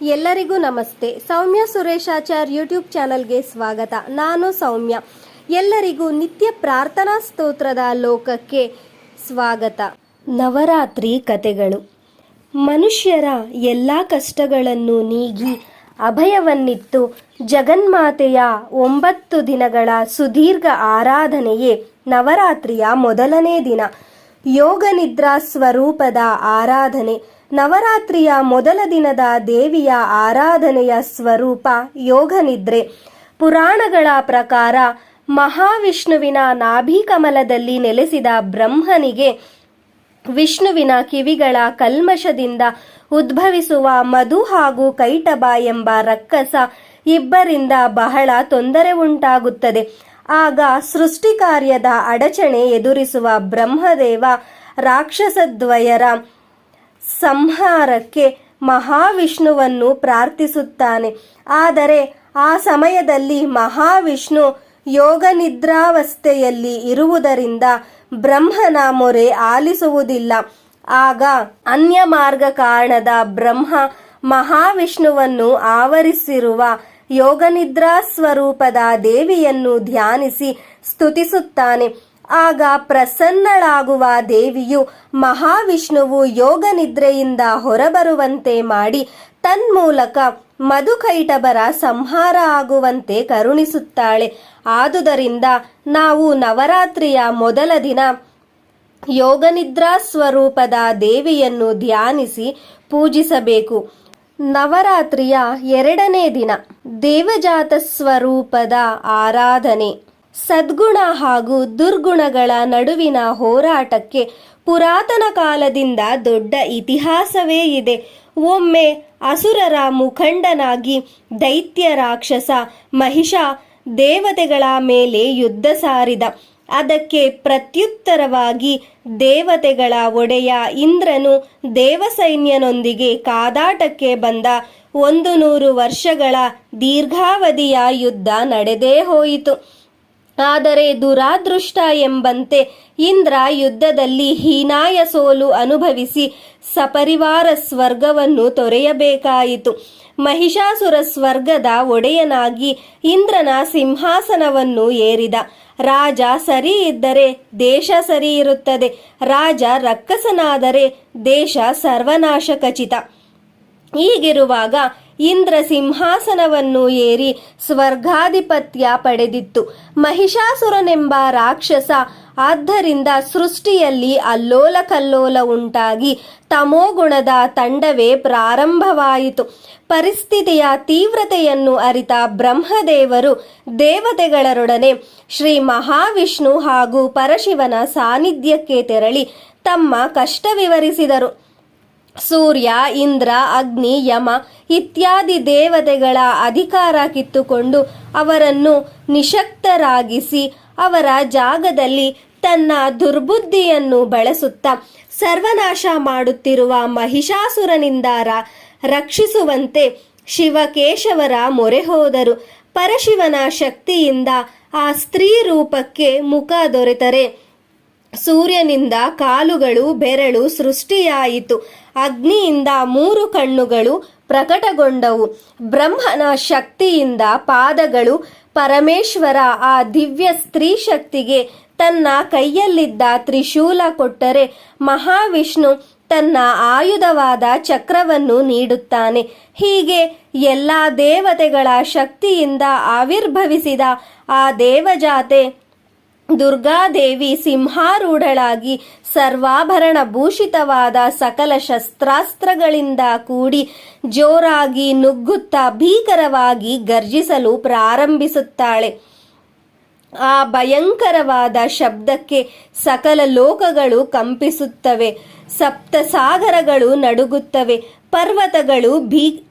ಎಲ್ಲರಿಗೂ ನಮಸ್ತೆ. ಸೌಮ್ಯ ಸುರೇಶಾಚಾರ್ ಯೂಟ್ಯೂಬ್ ಚಾನಲ್ಗೆ ಸ್ವಾಗತ. ನಾನು ಸೌಮ್ಯ. ಎಲ್ಲರಿಗೂ ನಿತ್ಯ ಪ್ರಾರ್ಥನಾ ಸ್ತೋತ್ರದ ಲೋಕಕ್ಕೆ ಸ್ವಾಗತ. ನವರಾತ್ರಿ ಕತೆಗಳು. ಮನುಷ್ಯರ ಎಲ್ಲ ಕಷ್ಟಗಳನ್ನು ನೀಗಿ ಅಭಯವನ್ನಿತ್ತು ಜಗನ್ಮಾತೆಯ ಒಂಬತ್ತು ದಿನಗಳ ಸುದೀರ್ಘ ಆರಾಧನೆಯೇ ನವರಾತ್ರಿಯ ಮೊದಲನೇ ದಿನ. ಯೋಗ ನಿದ್ರಾ ಸ್ವರೂಪದ ಆರಾಧನೆ. ನವರಾತ್ರಿಯ ಮೊದಲ ದಿನದ ದೇವಿಯ ಆರಾಧನೆಯ ಸ್ವರೂಪ ಯೋಗ ನಿದ್ರೆ ಪುರಾಣಗಳ ಪ್ರಕಾರ ಮಹಾವಿಷ್ಣುವಿನ ನಾಭಿಕಮಲದಲ್ಲಿ ನೆಲೆಸಿದ ಬ್ರಹ್ಮನಿಗೆ ವಿಷ್ಣುವಿನ ಕಿವಿಗಳ ಕಲ್ಮಶದಿಂದ ಉದ್ಭವಿಸುವ ಮಧು ಹಾಗೂ ಕೈಟಬ ಎಂಬ ರಕ್ಕಸ ಇಬ್ಬರಿಂದ ಬಹಳ ತೊಂದರೆ ಉಂಟಾಗುತ್ತದೆ. ಆಗ ಸೃಷ್ಟಿ ಕಾರ್ಯದ ಅಡಚಣೆ ಎದುರಿಸುವ ಬ್ರಹ್ಮದೇವ ರಾಕ್ಷಸದ್ವಯರ ಸಂಹಾರಕ್ಕೆ ಮಹಾವಿಷ್ಣುವನ್ನು ಪ್ರಾರ್ಥಿಸುತ್ತಾನೆ. ಆದರೆ ಆ ಸಮಯದಲ್ಲಿ ಮಹಾವಿಷ್ಣು ಯೋಗ ನಿದ್ರಾವಸ್ಥೆಯಲ್ಲಿ ಇರುವುದರಿಂದ ಬ್ರಹ್ಮನ ಮೊರೆ ಆಲಿಸುವುದಿಲ್ಲ. ಆಗ ಅನ್ಯ ಮಾರ್ಗ ಕಾರಣದ ಬ್ರಹ್ಮ ಮಹಾವಿಷ್ಣುವನ್ನು ಆವರಿಸಿರುವ ಯೋಗನಿದ್ರಾ ಸ್ವರೂಪದ ದೇವಿಯನ್ನು ಧ್ಯಾನಿಸಿ ಸ್ತುತಿಸುತ್ತಾನೆ. ಆಗ ಪ್ರಸನ್ನಳಾಗುವ ದೇವಿಯು ಮಹಾವಿಷ್ಣುವು ಯೋಗ ನಿದ್ರೆಯಿಂದ ಹೊರಬರುವಂತೆ ಮಾಡಿ ತನ್ಮೂಲಕ ಮಧುಕೈಟಬರ ಸಂಹಾರ ಆಗುವಂತೆ ಕರುಣಿಸುತ್ತಾಳೆ. ಆದುದರಿಂದ ನಾವು ನವರಾತ್ರಿಯ ಮೊದಲ ದಿನ ಯೋಗನಿದ್ರಾ ಸ್ವರೂಪದ ದೇವಿಯನ್ನು ಧ್ಯಾನಿಸಿ ಪೂಜಿಸಬೇಕು. ನವರಾತ್ರಿಯ ಎರಡನೇ ದಿನ ದೇವಜಾತ ಸ್ವರೂಪದ ಆರಾಧನೆ. ಸದ್ಗುಣ ಹಾಗೂ ದುರ್ಗುಣಗಳ ನಡುವಿನ ಹೋರಾಟಕ್ಕೆ ಪುರಾತನ ಕಾಲದಿಂದ ದೊಡ್ಡ ಇತಿಹಾಸವೇ ಇದೆ. ಒಮ್ಮೆ ಅಸುರರ ಮುಖಂಡನಾಗಿ ದೈತ್ಯ ರಾಕ್ಷಸ ಮಹಿಷ ದೇವತೆಗಳ ಮೇಲೆ ಯುದ್ಧ ಸಾರಿದ. ಅದಕ್ಕೆ ಪ್ರತ್ಯುತ್ತರವಾಗಿ ದೇವತೆಗಳ ಒಡೆಯ ಇಂದ್ರನು ದೇವಸೈನ್ಯನೊಂದಿಗೆ ಕಾದಾಟಕ್ಕೆ ಬಂದ. ಒಂದು ನೂರು ವರ್ಷಗಳ ದೀರ್ಘಾವಧಿಯ ಯುದ್ಧ ನಡೆದೇ ಹೋಯಿತು. ಆದರೆ ದುರಾದೃಷ್ಟ ಎಂಬಂತೆ ಇಂದ್ರ ಯುದ್ಧದಲ್ಲಿ ಹೀನಾಯ ಸೋಲು ಅನುಭವಿಸಿ ಸಪರಿವಾರ ಸ್ವರ್ಗವನ್ನು ತೊರೆಯಬೇಕಾಯಿತು. ಮಹಿಷಾಸುರ ಸ್ವರ್ಗದ ಒಡೆಯನಾಗಿ ಇಂದ್ರನ ಸಿಂಹಾಸನವನ್ನು ಏರಿದ. ರಾಜ ಸರಿ ಇದ್ದರೆ ದೇಶ ಸರಿ ಇರುತ್ತದೆ. ರಾಜ ರಕ್ಕಸನಾದರೆ ದೇಶ ಸರ್ವನಾಶ ಖಚಿತ ಹೀಗಿರುವಾಗ ಇಂದ್ರ ಸಿಂಹಾಸನವನ್ನು ಏರಿ ಸ್ವರ್ಗಾಧಿಪತ್ಯ ಪಡೆದಿತ್ತು. ಮಹಿಷಾಸುರನೆಂಬ ರಾಕ್ಷಸ ಆದ್ದರಿಂದ ಸೃಷ್ಟಿಯಲ್ಲಿ ಅಲ್ಲೋಲ ಕಲ್ಲೋಲ ಉಂಟಾಗಿ ತಮೋಗುಣದ ತಂಡವೇ ಪ್ರಾರಂಭವಾಯಿತು. ಪರಿಸ್ಥಿತಿಯ ತೀವ್ರತೆಯನ್ನು ಅರಿತ ಬ್ರಹ್ಮದೇವರು ದೇವತೆಗಳರೊಡನೆ ಶ್ರೀ ಮಹಾವಿಷ್ಣು ಹಾಗೂ ಪರಶಿವನ ಸಾನ್ನಿಧ್ಯಕ್ಕೆ ತೆರಳಿ ತಮ್ಮ ಕಷ್ಟ ವಿವರಿಸಿದರು. ಸೂರ್ಯ, ಇಂದ್ರ, ಅಗ್ನಿ, ಯಮ ಇತ್ಯಾದಿ ದೇವತೆಗಳ ಅಧಿಕಾರ ಕಿತ್ತುಕೊಂಡು ಅವರನ್ನು ನಿಶಕ್ತರಾಗಿಸಿ ಅವರ ಜಾಗದಲ್ಲಿ ತನ್ನ ದುರ್ಬುದ್ಧಿಯನ್ನು ಬಳಸುತ್ತಾ ಸರ್ವನಾಶ ಮಾಡುತ್ತಿರುವ ಮಹಿಷಾಸುರನಿಂದ ರಕ್ಷಿಸುವಂತೆ ಶಿವಕೇಶವರ ಮೊರೆ ಹೋದರು. ಪರಶಿವನ ಶಕ್ತಿಯಿಂದ ಆ ಸ್ತ್ರೀ ರೂಪಕ್ಕೆ ಮುಖ ದೊರೆತರೆ. ಸೂರ್ಯನಿಂದ ಕಾಲುಗಳು, ಬೆರಳು ಸೃಷ್ಟಿಯಾಯಿತು. ಅಗ್ನಿಯಿಂದ ಮೂರು ಕಣ್ಣುಗಳು ಪ್ರಕಟಗೊಂಡವು. ಬ್ರಹ್ಮನ ಶಕ್ತಿಯಿಂದ ಪಾದಗಳು ಪರಮೇಶ್ವರ, ಆ ದಿವ್ಯ ಸ್ತ್ರೀ ಶಕ್ತಿಗೆ ತನ್ನ ಕೈಯಲ್ಲಿದ್ದ ತ್ರಿಶೂಲ ಕೊಟ್ಟರೆ ಮಹಾವಿಷ್ಣು ತನ್ನ ಆಯುಧವಾದ ಚಕ್ರವನ್ನು ನೀಡುತ್ತಾನೆ. ಹೀಗೆ ಎಲ್ಲ ದೇವತೆಗಳ ಶಕ್ತಿಯಿಂದ ಆವಿರ್ಭವಿಸಿದ ಆ ದೇವಜಾತೆ ದುರ್ಗಾದೇವಿ ಸಿಂಹಾರೂಢಳಾಗಿ ಸರ್ವಾಭರಣ ಭೂಷಿತವಾದ ಸಕಲ ಶಸ್ತ್ರಾಸ್ತ್ರಗಳಿಂದ ಕೂಡಿ ಜೋರಾಗಿ ನುಗ್ಗುತ್ತಾ ಭೀಕರವಾಗಿ ಗರ್ಜಿಸಲು ಪ್ರಾರಂಭಿಸುತ್ತಾಳೆ. ಆ ಭಯಂಕರವಾದ ಶಬ್ದಕ್ಕೆ ಸಕಲ ಲೋಕಗಳು ಕಂಪಿಸುತ್ತವೆ. ಸಪ್ತ ಸಾಗರಗಳು ನಡುಗುತ್ತವೆ. ಪರ್ವತಗಳು ಬೀ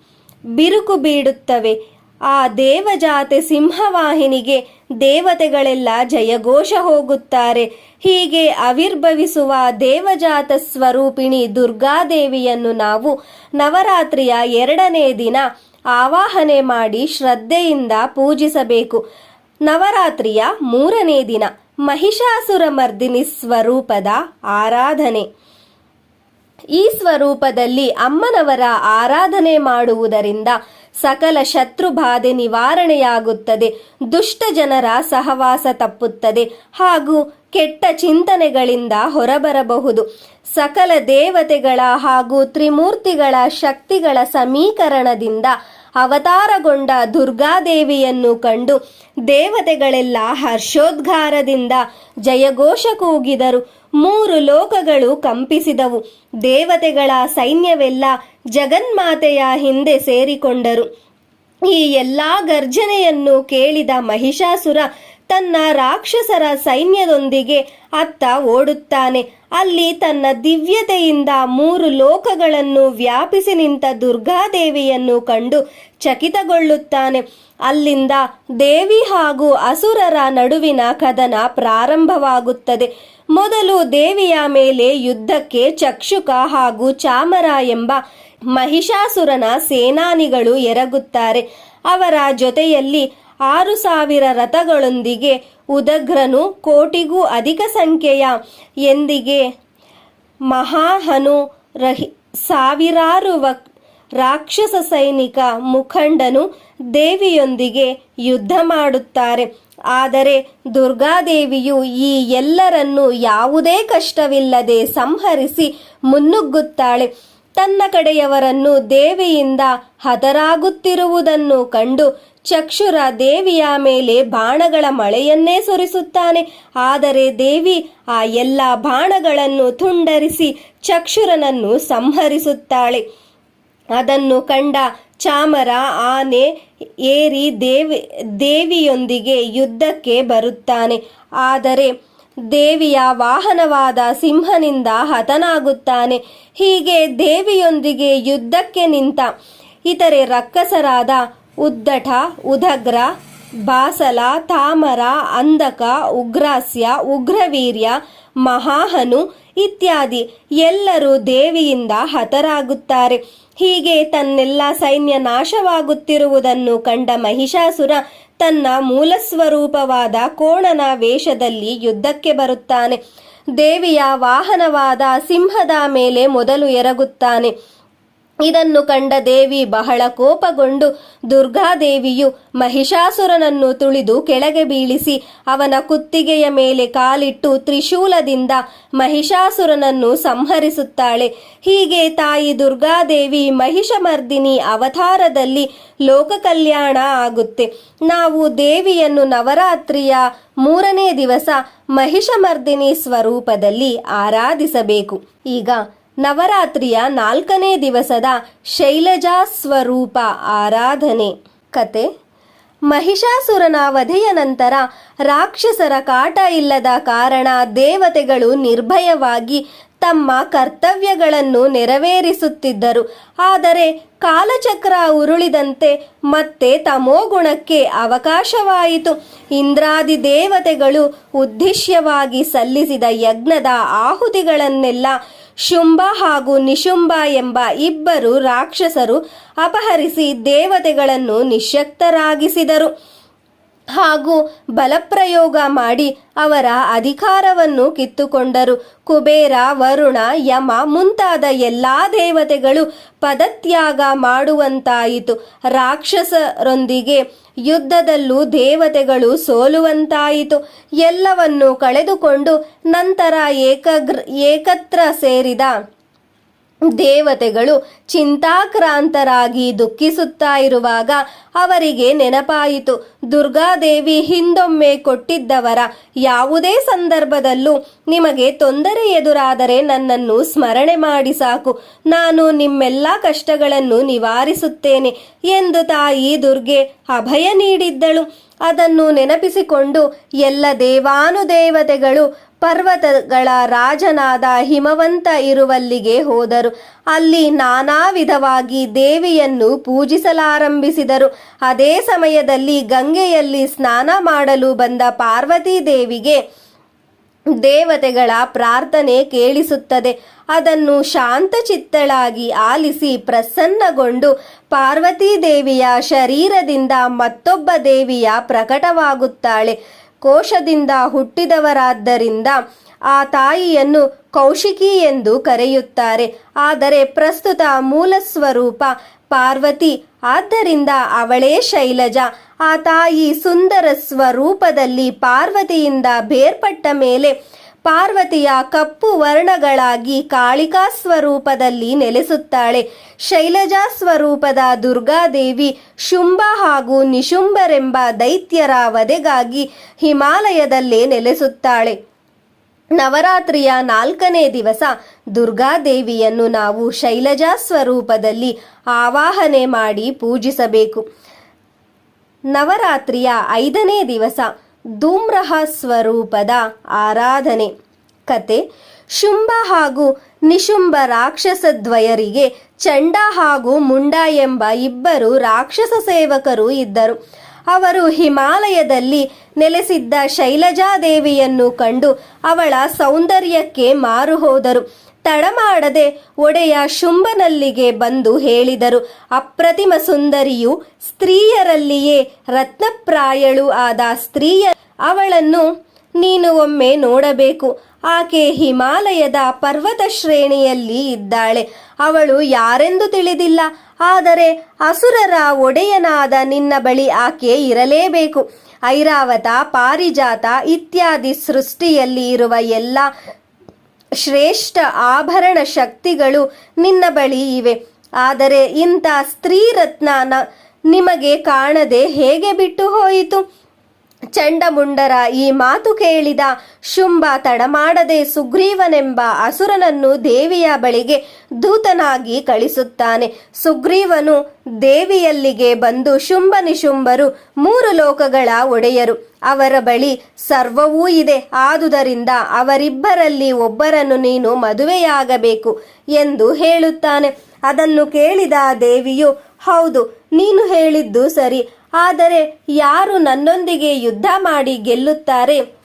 ಬಿರುಕು ಬೀಡುತ್ತವೆ. ಆ ದೇವಜಾತೆ ಸಿಂಹವಾಹಿನಿಗೆ ದೇವತೆಗಳೆಲ್ಲ ಜಯಘೋಷ ಹೋಗುತ್ತಾರೆ. ಹೀಗೆ ಆವಿರ್ಭವಿಸುವ ದೇವಜಾತ ಸ್ವರೂಪಿಣಿ ದುರ್ಗಾದೇವಿಯನ್ನು ನಾವು ನವರಾತ್ರಿಯ ಎರಡನೇ ದಿನ ಆವಾಹನೆ ಮಾಡಿ ಶ್ರದ್ಧೆಯಿಂದ ಪೂಜಿಸಬೇಕು. ನವರಾತ್ರಿಯ ಮೂರನೇ ದಿನ ಮಹಿಷಾಸುರ ಮರ್ದಿನಿ ಸ್ವರೂಪದ ಆರಾಧನೆ. ಈ ಸ್ವರೂಪದಲ್ಲಿ ಅಮ್ಮನವರ ಆರಾಧನೆ ಮಾಡುವುದರಿಂದ ಸಕಲ ಶತ್ರು ಬಾಧೆ ನಿವಾರಣೆಯಾಗುತ್ತದೆ. ದುಷ್ಟ ಜನರ ಸಹವಾಸ ತಪ್ಪುತ್ತದೆ. ಹಾಗೂ ಕೆಟ್ಟ ಚಿಂತನೆಗಳಿಂದ ಹೊರಬರಬಹುದು. ಸಕಲ ದೇವತೆಗಳ ಹಾಗೂ ತ್ರಿಮೂರ್ತಿಗಳ ಶಕ್ತಿಗಳ ಸಮೀಕರಣದಿಂದ ಅವತಾರಗೊಂಡ ದುರ್ಗಾದೇವಿಯನ್ನು ಕಂಡು ದೇವತೆಗಳೆಲ್ಲ ಹರ್ಷೋದ್ಗಾರದಿಂದ ಜಯಘೋಷ ಕೂಗಿದರು. ಮೂರು ಲೋಕಗಳು ಕಂಪಿಸಿದವು. ದೇವತೆಗಳ ಸೈನ್ಯವೆಲ್ಲ ಜಗನ್ಮಾತೆಯ ಹಿಂದೆ ಸೇರಿಕೊಂಡರು. ಈ ಎಲ್ಲಾ ಗರ್ಜನೆಯನ್ನು ಕೇಳಿದ ಮಹಿಷಾಸುರ ತನ್ನ ರಾಕ್ಷಸರ ಸೈನ್ಯದೊಂದಿಗೆ ಅತ್ತ ಓಡುತ್ತಾನೆ. ಅಲ್ಲಿ ತನ್ನ ದಿವ್ಯತೆಯಿಂದ ಮೂರು ಲೋಕಗಳನ್ನು ವ್ಯಾಪಿಸಿ ನಿಂತ ದುರ್ಗಾದೇವಿಯನ್ನು ಕಂಡು ಚಕಿತಗೊಳ್ಳುತ್ತಾನೆ. ಅಲ್ಲಿಂದ ದೇವಿ ಹಾಗೂ ಅಸುರರ ನಡುವಿನ ಕದನ ಪ್ರಾರಂಭವಾಗುತ್ತದೆ. ಮೊದಲು ದೇವಿಯ ಮೇಲೆ ಯುದ್ಧಕ್ಕೆ ಚಕ್ಷುಕ ಹಾಗೂ ಚಾಮರ ಎಂಬ ಮಹಿಷಾಸುರನ ಸೇನಾನಿಗಳು ಎರಗುತ್ತಾರೆ. ಅವರ ಜೊತೆಯಲ್ಲಿ ಆರು ಸಾವಿರ ರಥಗಳೊಂದಿಗೆ ಉದಗ್ರನು ಕೋಟಿಗೂ ಅಧಿಕ ಸಂಖ್ಯೆಯ ಎಂದಿಗೆ ಮಹಾಹನು ರಹಿ ಸಾವಿರಾರು ವಕ್ ರಾಕ್ಷಸ ಸೈನಿಕ ಮುಖಂಡನು ದೇವಿಯೊಂದಿಗೆ ಯುದ್ಧ ಮಾಡುತ್ತಾರೆ. ಆದರೆ ದುರ್ಗಾದೇವಿಯು ಈ ಎಲ್ಲರನ್ನೂ ಯಾವುದೇ ಕಷ್ಟವಿಲ್ಲದೆ ಸಂಹರಿಸಿ ಮುನ್ನುಗ್ಗುತ್ತಾಳೆ. ತನ್ನ ಕಡೆಯವರನ್ನು ದೇವಿಯಿಂದ ಹತರಾಗುತ್ತಿರುವುದನ್ನು ಕಂಡು ಚಕ್ಷುರ ದೇವಿಯ ಮೇಲೆ ಬಾಣಗಳ ಮಳೆಯನ್ನೇ ಸುರಿಸುತ್ತಾನೆ. ಆದರೆ ದೇವಿ ಆ ಎಲ್ಲ ಬಾಣಗಳನ್ನು ತುಂಡರಿಸಿ ಚಕ್ಷುರನನ್ನು ಸಂಹರಿಸುತ್ತಾಳೆ. ಅದನ್ನು ಕಂಡ ಚಾಮರ ಆನೆ ಏರಿ ದೇವಿ, ದೇವಿಯೊಂದಿಗೆ ಯುದ್ಧಕ್ಕೆ ಬರುತ್ತಾನೆ. ಆದರೆ ದೇವಿಯ ವಾಹನವಾದ ಸಿಂಹನಿಂದ ಹತನಾಗುತ್ತಾನೆ. ಹೀಗೆ ದೇವಿಯೊಂದಿಗೆ ಯುದ್ಧಕ್ಕೆ ನಿಂತ ಇತರೆ ರಕ್ಕಸರಾದ ಉದ್ದಟ, ಉದಗ್ರ, ಬಾಸಲ, ತಾಮರ, ಅಂಧಕ, ಉಗ್ರಾಸ್ಯ, ಉಗ್ರವೀರ್ಯ, ಮಹಾಹನು ಇತ್ಯಾದಿ ಎಲ್ಲರೂ ದೇವಿಯಿಂದ ಹತರಾಗುತ್ತಾರೆ. ಹೀಗೆ ತನ್ನೆಲ್ಲ ಸೈನ್ಯ ನಾಶವಾಗುತ್ತಿರುವುದನ್ನು ಕಂಡ ಮಹಿಷಾಸುರ ತನ್ನ ಮೂಲ ಸ್ವರೂಪವಾದ ಕೋಣನ ವೇಷದಲ್ಲಿ ಯುದ್ಧಕ್ಕೆ ಬರುತ್ತಾನೆ. ದೇವಿಯ ವಾಹನವಾದ ಸಿಂಹದ ಮೇಲೆ ಮೊದಲು ಎರಗುತ್ತಾನೆ. ಇದನ್ನು ಕಂಡ ದೇವಿ ಬಹಳ ಕೋಪಗೊಂಡು ದುರ್ಗಾದೇವಿಯು ಮಹಿಷಾಸುರನನ್ನು ತುಳಿದು ಕೆಳಗೆ ಬೀಳಿಸಿ ಅವನ ಕುತ್ತಿಗೆಯ ಮೇಲೆ ಕಾಲಿಟ್ಟು ತ್ರಿಶೂಲದಿಂದ ಮಹಿಷಾಸುರನನ್ನು ಸಂಹರಿಸುತ್ತಾಳೆ. ಹೀಗೆ ತಾಯಿ ದುರ್ಗಾದೇವಿ ಮಹಿಷಮರ್ದಿನಿ ಅವತಾರದಲ್ಲಿ ಲೋಕ ಕಲ್ಯಾಣ ಆಗುತ್ತೆ. ನಾವು ದೇವಿಯನ್ನು ನವರಾತ್ರಿಯ ಮೂರನೇ ದಿವಸ ಮಹಿಷಮರ್ದಿನಿ ಸ್ವರೂಪದಲ್ಲಿ ಆರಾಧಿಸಬೇಕು. ಈಗ ನವರಾತ್ರಿಯ ನಾಲ್ಕನೇ ದಿವಸದ ಶೈಲಜಾ ಸ್ವರೂಪ ಆರಾಧನೆ. ಕತೆ, ಮಹಿಷಾಸುರನ ವಧೆಯ ನಂತರ ರಾಕ್ಷಸರ ಕಾಟ ಇಲ್ಲದ ಕಾರಣ ದೇವತೆಗಳು ನಿರ್ಭಯವಾಗಿ ತಮ್ಮ ಕರ್ತವ್ಯಗಳನ್ನು ನೆರವೇರಿಸುತ್ತಿದ್ದರು. ಆದರೆ ಕಾಲಚಕ್ರ ಉರುಳಿದಂತೆ ಮತ್ತೆ ತಮೋಗುಣಕ್ಕೆ ಅವಕಾಶವಾಯಿತು. ಇಂದ್ರಾದಿ ದೇವತೆಗಳು ಉದ್ದೇಶ್ಯವಾಗಿ ಸಲ್ಲಿಸಿದ ಯಜ್ಞದ ಆಹುತಿಗಳನ್ನೆಲ್ಲ ಶುಂಭ ಹಾಗೂ ನಿಶುಂಭ ಎಂಬ ಇಬ್ಬರು ರಾಕ್ಷಸರು ಅಪಹರಿಸಿ ದೇವತೆಗಳನ್ನು ನಿಶ್ಯಕ್ತರಾಗಿಸಿದರು. ಹಾಗೂ ಬಲಪ್ರಯೋಗ ಮಾಡಿ ಅವರ ಅಧಿಕಾರವನ್ನು ಕಿತ್ತುಕೊಂಡರು. ಕುಬೇರ, ವರುಣ, ಯಮ ಮುಂತಾದ ಎಲ್ಲ ದೇವತೆಗಳು ಪದತ್ಯಾಗ ಮಾಡುವಂತಾಯಿತು. ರಾಕ್ಷಸರೊಂದಿಗೆ ಯುದ್ಧದಲ್ಲೂ ದೇವತೆಗಳು ಸೋಲುವಂತಾಯಿತು. ಎಲ್ಲವನ್ನು ಕಳೆದುಕೊಂಡು ನಂತರ ಏಕಗ್ರ, ಏಕತ್ರ ಸೇರಿದ ದೇವತೆಗಳು ಚಿಂತಾಕ್ರಾಂತರಾಗಿ ದುಃಖಿಸುತ್ತಾ ಇರುವಾಗ ಅವರಿಗೆ ನೆನಪಾಯಿತು, ದುರ್ಗಾದೇವಿ ಹಿಂದೊಮ್ಮೆ ಕೊಟ್ಟಿದ್ದವರ ಯಾವುದೇ ಸಂದರ್ಭದಲ್ಲೂ ನಿಮಗೆ ತೊಂದರೆ ಎದುರಾದರೆ ನನ್ನನ್ನು ಸ್ಮರಣೆ ಮಾಡಿ ಸಾಕು. ನಾನು ನಿಮ್ಮೆಲ್ಲ ಕಷ್ಟಗಳನ್ನು ನಿವಾರಿಸುತ್ತೇನೆ ಎಂದು ತಾಯಿ ದುರ್ಗೆ ಅಭಯ ನೀಡಿದ್ದಳು. ಅದನ್ನು ನೆನಪಿಸಿಕೊಂಡು ಎಲ್ಲ ದೇವಾನುದೇವತೆಗಳು ಪರ್ವತಗಳ ರಾಜನಾದ ಹಿಮವಂತ ಇರುವಲ್ಲಿಗೆ ಹೋದರು. ಅಲ್ಲಿ ನಾನಾ ವಿಧವಾಗಿ ದೇವಿಯನ್ನು ಪೂಜಿಸಲಾರಂಭಿಸಿದರು. ಅದೇ ಸಮಯದಲ್ಲಿ ಗಂಗೆಯಲ್ಲಿ ಸ್ನಾನ ಮಾಡಲು ಬಂದ ಪಾರ್ವತೀ ದೇವಿಗೆ ದೇವತೆಗಳ ಪ್ರಾರ್ಥನೆ ಕೇಳಿಸುತ್ತದೆ. ಅದನ್ನು ಶಾಂತಚಿತ್ತಳಾಗಿ ಆಲಿಸಿ ಪ್ರಸನ್ನಗೊಂಡು ಪಾರ್ವತಿ ದೇವಿಯ ಶರೀರದಿಂದ ಮತ್ತೊಬ್ಬ ದೇವಿಯ ಪ್ರಕಟವಾಗುತ್ತಾಳೆ. ಕೋಶದಿಂದ ಹುಟ್ಟಿದವರಾದ್ದರಿಂದ ಆ ತಾಯಿಯನ್ನು ಕೌಶಿಕಿ ಎಂದು ಕರೆಯುತ್ತಾರೆ. ಆದರೆ ಪ್ರಸ್ತುತ ಮೂಲ ಸ್ವರೂಪ ಪಾರ್ವತಿ. ಆದ್ದರಿಂದ ಅವಳೇ ಶೈಲಜ. ಆ ತಾಯಿ ಸುಂದರ ಸ್ವರೂಪದಲ್ಲಿ ಪಾರ್ವತಿಯಿಂದ ಬೇರ್ಪಟ್ಟ ಮೇಲೆ ಪಾರ್ವತಿಯ ಕಪ್ಪು ವರ್ಣಗಳಾಗಿ ಕಾಳಿಕಾ ಸ್ವರೂಪದಲ್ಲಿ ನೆಲೆಸುತ್ತಾಳೆ. ಶೈಲಜಾ ಸ್ವರೂಪದ ದುರ್ಗಾದೇವಿ ಶುಂಭ ಹಾಗೂ ನಿಶುಂಭರೆಂಬ ದೈತ್ಯರ ವಧೆಗಾಗಿ ಹಿಮಾಲಯದಲ್ಲೇ ನೆಲೆಸುತ್ತಾಳೆ. ನವರಾತ್ರಿಯ ನಾಲ್ಕನೇ ದಿವಸ ದುರ್ಗಾದೇವಿಯನ್ನು ನಾವು ಶೈಲಜಾ ಸ್ವರೂಪದಲ್ಲಿ ಆವಾಹನೆ ಮಾಡಿ ಪೂಜಿಸಬೇಕು. ನವರಾತ್ರಿಯ ಐದನೇ ದಿವಸ ಧೂಮ್ರಹ ಸ್ವರೂಪದ ಆರಾಧನೆ. ಕತೆ, ಶುಂಭ ಹಾಗೂ ನಿಶುಂಭ ರಾಕ್ಷಸ ದ್ವಯರಿಗೆ ಚಂಡ ಹಾಗೂ ಮುಂಡ ಎಂಬ ಇಬ್ಬರು ರಾಕ್ಷಸ ಸೇವಕರು ಇದ್ದರು. ಅವರು ಹಿಮಾಲಯದಲ್ಲಿ ನೆಲೆಸಿದ್ದ ಶೈಲಜಾದೇವಿಯನ್ನು ಕಂಡು ಅವಳ ಸೌಂದರ್ಯಕ್ಕೆ ಮಾರು ಹೋದರು. ತಡಮಾಡದೆ ಒಡೆಯ ಶುಂಭನಲ್ಲಿಗೆ ಬಂದು ಹೇಳಿದರು. ಅಪ್ರತಿಮ ಸುಂದರಿಯು ಸ್ತ್ರೀಯರಲ್ಲಿಯೇ ರತ್ನಪ್ರಾಯಳು ಆದ ಸ್ತ್ರೀಯ ಅವಳನ್ನು ನೀನು ಒಮ್ಮೆ ನೋಡಬೇಕು. ಆಕೆ ಹಿಮಾಲಯದ ಪರ್ವತ ಶ್ರೇಣಿಯಲ್ಲಿ ಇದ್ದಾಳೆ. ಅವಳು ಯಾರೆಂದು ತಿಳಿದಿಲ್ಲ. ಆದರೆ ಅಸುರರ ಒಡೆಯನಾದ ನಿನ್ನ ಬಳಿ ಆಕೆ ಇರಲೇಬೇಕು. ಐರಾವತ, ಪಾರಿಜಾತ ಇತ್ಯಾದಿ ಸೃಷ್ಟಿಯಲ್ಲಿ ಇರುವ ಎಲ್ಲ ಶ್ರೇಷ್ಠ ಆಭರಣ ಶಕ್ತಿಗಳು ನಿನ್ನ ಬಳಿ ಇವೆ. ಆದರೆ ಇಂಥ ಸ್ತ್ರೀರತ್ನ ನಿಮಗೆ ಕಾಣದೆ ಹೇಗೆ ಬಿಟ್ಟು ಹೋಯಿತು? ಚಂಡಮುಂಡರ ಈ ಮಾತು ಕೇಳಿದ ಶುಂಭ ತಡಮಾಡದೆ ಸುಗ್ರೀವನೆಂಬ ಅಸುರನನ್ನು ದೇವಿಯ ಬಳಿಗೆ ದೂತನಾಗಿ ಕಳಿಸುತ್ತಾನೆ. ಸುಗ್ರೀವನು ದೇವಿಯಲ್ಲಿಗೆ ಬಂದು ಶುಂಭ ನಿಶುಂಭರು ಮೂರು ಲೋಕಗಳ ಒಡೆಯರು. ಅವರ ಬಳಿ ಸರ್ವವೂ ಇದೆ. ಆದುದರಿಂದ ಅವರಿಬ್ಬರಲ್ಲಿ ಒಬ್ಬರನ್ನು ನೀನು ಮದುವೆಯಾಗಬೇಕು ಎಂದು ಹೇಳುತ್ತಾನೆ. ಅದನ್ನು ಕೇಳಿದ ದೇವಿಯು, ಹೌದು, ನೀನು ಹೇಳಿದ್ದು ಸರಿ. ಆದರೆ ಯಾರು ನನ್ನೊಂದಿಗೆ ಯುದ್ಧ ಮಾಡಿ ಗೆಲ್ಲುತ್ತಾರೆ?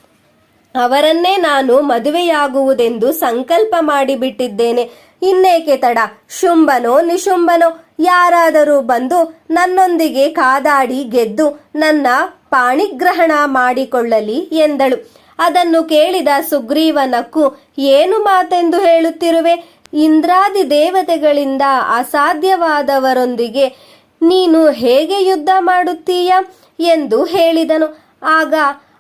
ಅವರನ್ನೇ ನಾನು ಮದುವೆಯಾಗುವುದೆಂದು ಸಂಕಲ್ಪ ಮಾಡಿಬಿಟ್ಟಿದ್ದೇನೆ. ಇನ್ನೇಕೆ ತಡ? ಶುಂಭನೋ ನಿಶುಂಭನೋ? ಯಾರಾದರೂ ಬಂದು ನನ್ನೊಂದಿಗೆ ಕಾದಾಡಿ ಗೆದ್ದು ನನ್ನ ಪಾಣಿಗ್ರಹಣ ಮಾಡಿಕೊಳ್ಳಲಿ ಎಂದಳು. ಅದನ್ನು ಕೇಳಿದ ಸುಗ್ರೀವನಕ್ಕೂ ಏನು ಮಾತೆಂದು ಹೇಳುತ್ತಿರುವೆ? ಇಂದ್ರಾದಿ ದೇವತೆಗಳಿಂದ ಅಸಾಧ್ಯವಾದವರೊಂದಿಗೆ ನೀನು ಹೇಗೆ ಯುದ್ಧ ಮಾಡುತ್ತೀಯ ಎಂದು ಹೇಳಿದನು. ಆಗ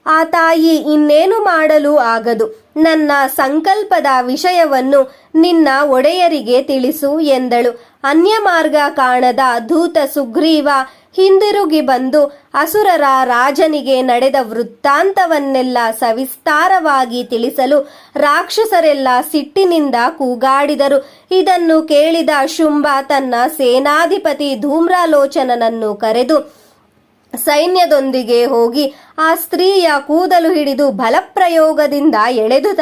ಆ ತಾಯಿ ಇನ್ನೇನು ಮಾಡಲು ಆಗದು? ನನ್ನ ಸಂಕಲ್ಪದ ವಿಷಯವನ್ನು ನಿನ್ನ ಒಡೆಯರಿಗೆ ತಿಳಿಸು ಎಂದಳು. ಅನ್ಯ ಮಾರ್ಗ ಕಾಣದ ಧೂತ ಸುಗ್ರೀವ ಹಿಂದಿರುಗಿ ಬಂದು ಅಸುರರ ರಾಜನಿಗೆ ನಡೆದ ವೃತ್ತಾಂತವನ್ನೆಲ್ಲ ಸವಿಸ್ತಾರವಾಗಿ ತಿಳಿಸಲು ರಾಕ್ಷಸರೆಲ್ಲ ಸಿಟ್ಟಿನಿಂದ ಕೂಗಾಡಿದರು. ಇದನ್ನು ಕೇಳಿದ ಶುಂಭ ತನ್ನ ಸೇನಾಧಿಪತಿ ಧೂಮ್ರಾಲೋಚನನನ್ನು ಕರೆದು ಸೈನ್ಯದೊಂದಿಗೆ ಹೋಗಿ ಆ ಸ್ತ್ರೀಯ ಕೂದಲು ಹಿಡಿದು ಬಲಪ್ರಯೋಗದಿಂದ ಎಳೆದುದ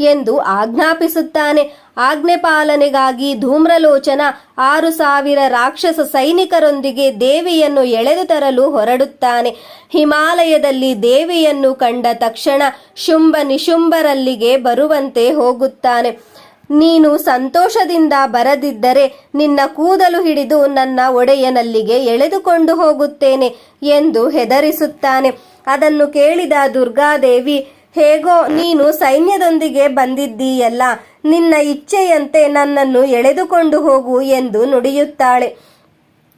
ಎಂದು ಆಜ್ಞಾಪಿಸುತ್ತಾನೆ. ಆಜ್ಞೆ ಪಾಲನೆಗಾಗಿ ಧೂಮ್ರಲೋಚನ ಆರು ಸಾವಿರ ರಾಕ್ಷಸ ಸೈನಿಕರೊಂದಿಗೆ ದೇವಿಯನ್ನು ಎಳೆದು ತರಲು ಹೊರಡುತ್ತಾನೆ. ಹಿಮಾಲಯದಲ್ಲಿ ದೇವಿಯನ್ನು ಕಂಡ ತಕ್ಷಣ ಶುಂಭ ನಿಶುಂಭರಲ್ಲಿಗೆ ಬರುವಂತೆ ಹೋಗುತ್ತಾನೆ. ನೀನು ಸಂತೋಷದಿಂದ ಬರದಿದ್ದರೆ ನಿನ್ನ ಕೂದಲು ಹಿಡಿದು ನನ್ನ ಒಡೆಯನಲ್ಲಿಗೆ ಎಳೆದುಕೊಂಡು ಹೋಗುತ್ತೇನೆ ಎಂದು ಹೆದರಿಸುತ್ತಾನೆ. ಅದನ್ನು ಕೇಳಿದ ದುರ್ಗಾದೇವಿ, ಹೇಗೋ ನೀನು ಸೈನ್ಯದೊಂದಿಗೆ ಬಂದಿದ್ದೀಯಲ್ಲ, ನಿನ್ನ ಇಚ್ಛೆಯಂತೆ ನನ್ನನ್ನು ಎಳೆದುಕೊಂಡು ಹೋಗು ಎಂದು ನುಡಿಯುತ್ತಾಳೆ.